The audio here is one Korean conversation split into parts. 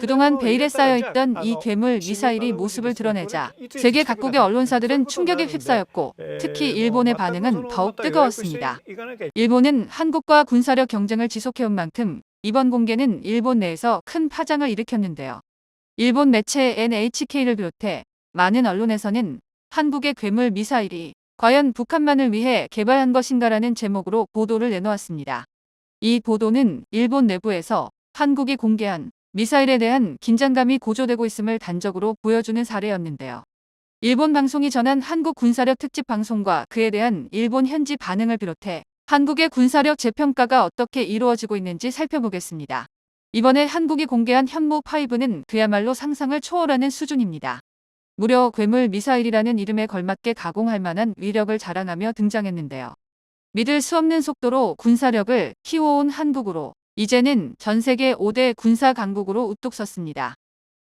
그동안 베일에 쌓여 있던 이 괴물 미사일이 모습을 드러내자 세계 각국의 언론사들은 충격에 휩싸였고 특히 일본의 반응은 더욱 뜨거웠습니다. 일본은 한국과 군사력 경쟁을 지속해온 만큼 이번 공개는 일본 내에서 큰 파장을 일으켰는데요. 일본 매체 NHK를 비롯해 많은 언론에서는 한국의 괴물 미사일이 과연 북한만을 위해 개발한 것인가라는 제목으로 보도를 내놓았습니다. 이 보도는 일본 내부에서 한국이 공개한 미사일에 대한 긴장감이 고조되고 있음을 단적으로 보여주는 사례였는데요. 일본 방송이 전한 한국 군사력 특집 방송과 그에 대한 일본 현지 반응을 비롯해 한국의 군사력 재평가가 어떻게 이루어지고 있는지 살펴보겠습니다. 이번에 한국이 공개한 현무5는 그야말로 상상을 초월하는 수준입니다. 무려 괴물 미사일이라는 이름에 걸맞게 가공할 만한 위력을 자랑하며 등장했는데요. 믿을 수 없는 속도로 군사력을 키워온 한국으로 이제는 전 세계 5대 군사 강국으로 우뚝 섰습니다.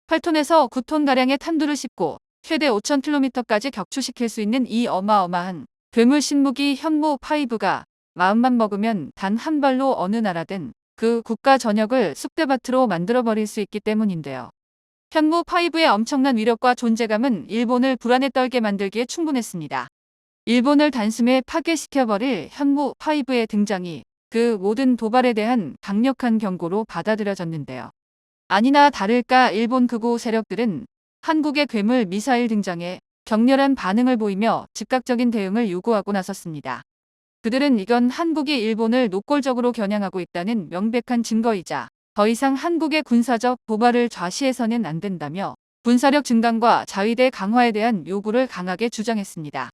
8톤에서 9톤가량의 탄두를 싣고 최대 5,000km까지 격추시킬 수 있는 이 어마어마한 괴물 신무기 현무5가 마음만 먹으면 단 한 발로 어느 나라든 그 국가 전역을 쑥대밭으로 만들어버릴 수 있기 때문인데요. 현무5의 엄청난 위력과 존재감은 일본을 불안에 떨게 만들기에 충분했습니다. 일본을 단숨에 파괴시켜버릴 현무5의 등장이 그 모든 도발에 대한 강력한 경고로 받아들여졌는데요. 아니나 다를까 일본 극우 세력들은 한국의 괴물 미사일 등장에 격렬한 반응을 보이며 즉각적인 대응을 요구하고 나섰습니다. 그들은 이건 한국이 일본을 노골적으로 겨냥하고 있다는 명백한 증거이자 더 이상 한국의 군사적 도발을 좌시해서는 안 된다며 군사력 증강과 자위대 강화에 대한 요구를 강하게 주장했습니다.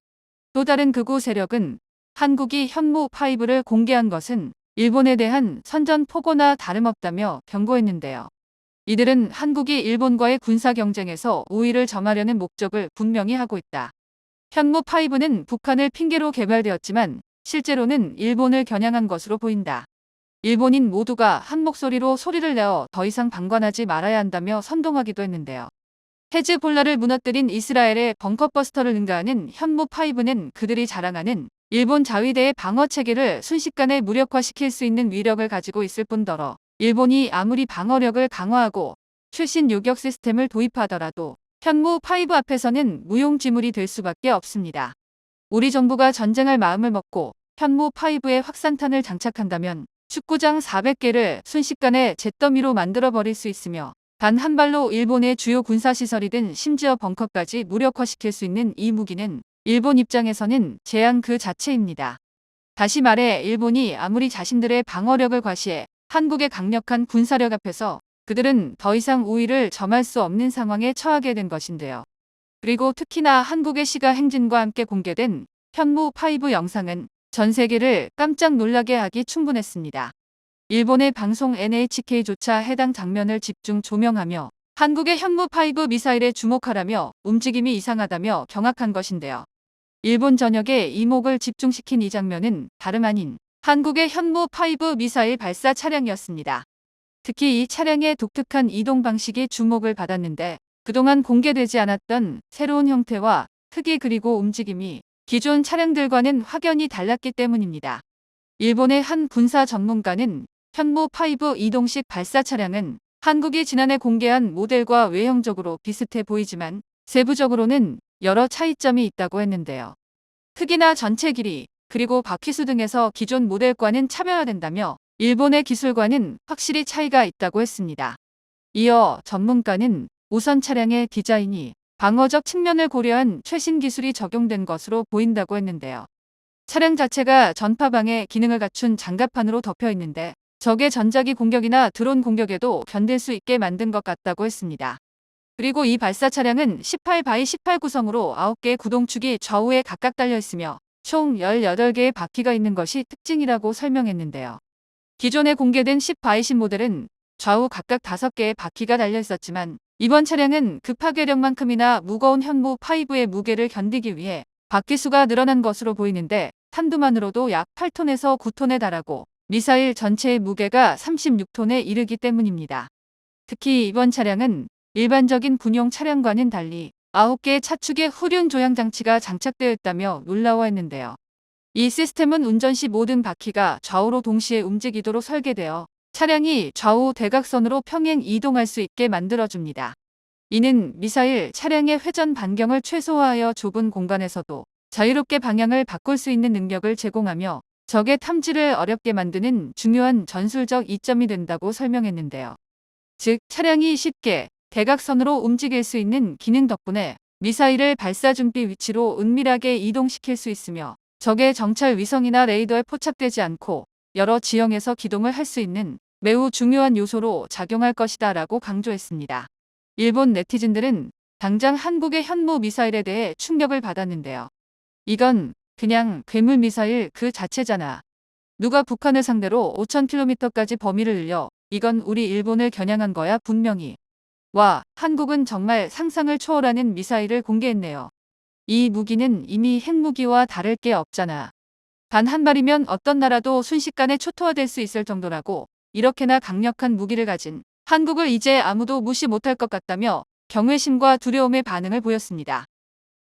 또 다른 극우 세력은 한국이 현무5를 공개한 것은 일본에 대한 선전포고나 다름없다며 경고했는데요. 이들은 한국이 일본과의 군사 경쟁에서 우위를 점하려는 목적을 분명히 하고 있다. 현무5는 북한을 핑계로 개발되었지만 실제로는 일본을 겨냥한 것으로 보인다. 일본인 모두가 한 목소리로 소리를 내어 더 이상 방관하지 말아야 한다며 선동하기도 했는데요. 헤즈볼라를 무너뜨린 이스라엘의 벙커버스터를 능가하는 현무5는 그들이 자랑하는 일본 자위대의 방어 체계를 순식간에 무력화시킬 수 있는 위력을 가지고 있을 뿐더러 일본이 아무리 방어력을 강화하고 최신 요격 시스템을 도입하더라도 현무 5 앞에서는 무용지물이 될 수밖에 없습니다. 우리 정부가 전쟁할 마음을 먹고 현무 5에 확산탄을 장착한다면 축구장 400개를 순식간에 잿더미로 만들어버릴 수 있으며 단 한 발로 일본의 주요 군사시설이든 심지어 벙커까지 무력화시킬 수 있는 이 무기는 일본 입장에서는 재앙 그 자체입니다. 다시 말해 일본이 아무리 자신들의 방어력을 과시해 한국의 강력한 군사력 앞에서 그들은 더 이상 우위를 점할 수 없는 상황에 처하게 된 것인데요. 그리고 특히나 한국의 시가 행진과 함께 공개된 현무5 영상은 전 세계를 깜짝 놀라게 하기 충분했습니다. 일본의 방송 NHK조차 해당 장면을 집중 조명하며 한국의 현무5 미사일에 주목하라며 움직임이 이상하다며 경악한 것인데요. 일본 전역에 이목을 집중시킨 이 장면은 다름 아닌 한국의 현무5 미사일 발사 차량이었습니다. 특히 이 차량의 독특한 이동 방식이 주목을 받았는데 그동안 공개되지 않았던 새로운 형태와 크기 그리고 움직임이 기존 차량들과는 확연히 달랐기 때문입니다. 일본의 한 군사 전문가는 현무5 이동식 발사 차량은 한국이 지난해 공개한 모델과 외형적으로 비슷해 보이지만 세부적으로는 여러 차이점이 있다고 했는데요. 크기나 전체 길이 그리고 바퀴수 등에서 기존 모델과는 차별화된다며 일본의 기술과는 확실히 차이가 있다고 했습니다. 이어 전문가는 우선 차량의 디자인이 방어적 측면을 고려한 최신 기술이 적용된 것으로 보인다고 했는데요. 차량 자체가 전파방해 기능을 갖춘 장갑판으로 덮여 있는데 적의 전자기 공격이나 드론 공격에도 견딜 수 있게 만든 것 같다고 했습니다. 그리고 이 발사 차량은 18바이 18 구성으로 9개의 구동축이 좌우에 각각 달려 있으며 총 18개의 바퀴가 있는 것이 특징이라고 설명했는데요. 기존에 공개된 10바이 10 모델은 좌우 각각 5개의 바퀴가 달려 있었지만 이번 차량은 그 파괴력만큼이나 무거운 현무 5의 무게를 견디기 위해 바퀴수가 늘어난 것으로 보이는데 탄두만으로도 약 8톤에서 9톤에 달하고 미사일 전체의 무게가 36톤에 이르기 때문입니다. 특히 이번 차량은 일반적인 군용 차량과는 달리 9개의 차축에 후륜 조향 장치가 장착되어 있다며 놀라워했는데요. 이 시스템은 운전 시 모든 바퀴가 좌우로 동시에 움직이도록 설계되어 차량이 좌우 대각선으로 평행 이동할 수 있게 만들어줍니다. 이는 미사일 차량의 회전 반경을 최소화하여 좁은 공간에서도 자유롭게 방향을 바꿀 수 있는 능력을 제공하며 적의 탐지를 어렵게 만드는 중요한 전술적 이점이 된다고 설명했는데요. 즉, 차량이 쉽게 대각선으로 움직일 수 있는 기능 덕분에 미사일을 발사 준비 위치로 은밀하게 이동시킬 수 있으며 적의 정찰 위성이나 레이더에 포착되지 않고 여러 지형에서 기동을 할 수 있는 매우 중요한 요소로 작용할 것이다 라고 강조했습니다. 일본 네티즌들은 당장 한국의 현무 미사일에 대해 충격을 받았는데요. 이건 그냥 괴물 미사일 그 자체잖아. 누가 북한을 상대로 5,000km까지 범위를 늘려 이건 우리 일본을 겨냥한 거야 분명히. 와, 한국은 정말 상상을 초월하는 미사일을 공개했네요. 이 무기는 이미 핵무기와 다를 게 없잖아. 단 한 발이면 어떤 나라도 순식간에 초토화될 수 있을 정도라고 이렇게나 강력한 무기를 가진 한국을 이제 아무도 무시 못할 것 같다며 경외심과 두려움의 반응을 보였습니다.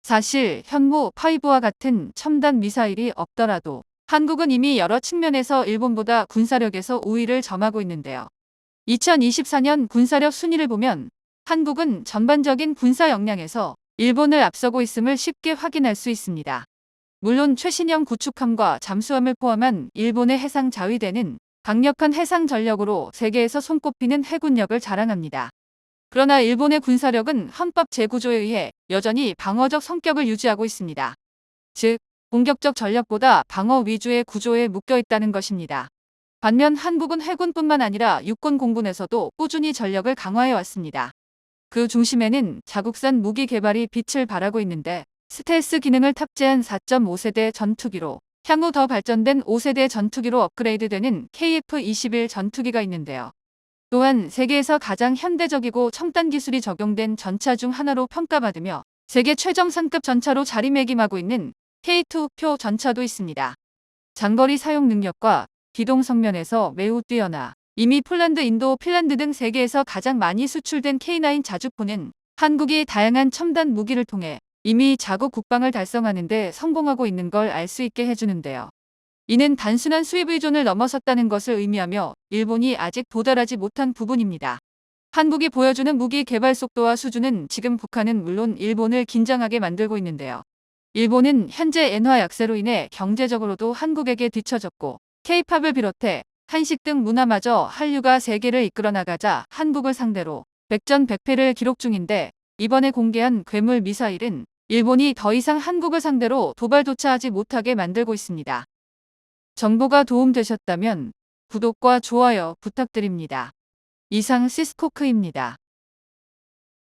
사실 현무 5와 같은 첨단 미사일이 없더라도 한국은 이미 여러 측면에서 일본보다 군사력에서 우위를 점하고 있는데요. 2024년 군사력 순위를 보면 한국은 전반적인 군사 역량에서 일본을 앞서고 있음을 쉽게 확인할 수 있습니다. 물론 최신형 구축함과 잠수함을 포함한 일본의 해상 자위대는 강력한 해상 전력으로 세계에서 손꼽히는 해군력을 자랑합니다. 그러나 일본의 군사력은 헌법 재구조에 의해 여전히 방어적 성격을 유지하고 있습니다. 즉, 공격적 전력보다 방어 위주의 구조에 묶여 있다는 것입니다. 반면 한국은 해군뿐만 아니라 육군 공군에서도 꾸준히 전력을 강화해 왔습니다. 그 중심에는 자국산 무기 개발이 빛을 발하고 있는데 스텔스 기능을 탑재한 4.5세대 전투기로 향후 더 발전된 5세대 전투기로 업그레이드되는 KF-21 전투기가 있는데요. 또한 세계에서 가장 현대적이고 첨단 기술이 적용된 전차 중 하나로 평가받으며 세계 최정상급 전차로 자리매김하고 있는 K2표 전차도 있습니다. 장거리 사용 능력과 기동 성면에서 매우 뛰어나 이미 폴란드, 인도, 핀란드 등 세계에서 가장 많이 수출된 K9 자주포는 한국이 다양한 첨단 무기를 통해 이미 자국 국방을 달성하는 데 성공하고 있는 걸 알 수 있게 해주는데요. 이는 단순한 수입 의존을 넘어섰다는 것을 의미하며 일본이 아직 도달하지 못한 부분입니다. 한국이 보여주는 무기 개발 속도와 수준은 지금 북한은 물론 일본을 긴장하게 만들고 있는데요. 일본은 현재 엔화 약세로 인해 경제적으로도 한국에게 뒤처졌고 케이팝을 비롯해 한식 등 문화마저 한류가 세계를 이끌어 나가자 한국을 상대로 백전백패를 기록 중인데 이번에 공개한 괴물 미사일은 일본이 더 이상 한국을 상대로 도발조차 하지 못하게 만들고 있습니다. 정보가 도움되셨다면 구독과 좋아요 부탁드립니다. 이상 시스코크입니다.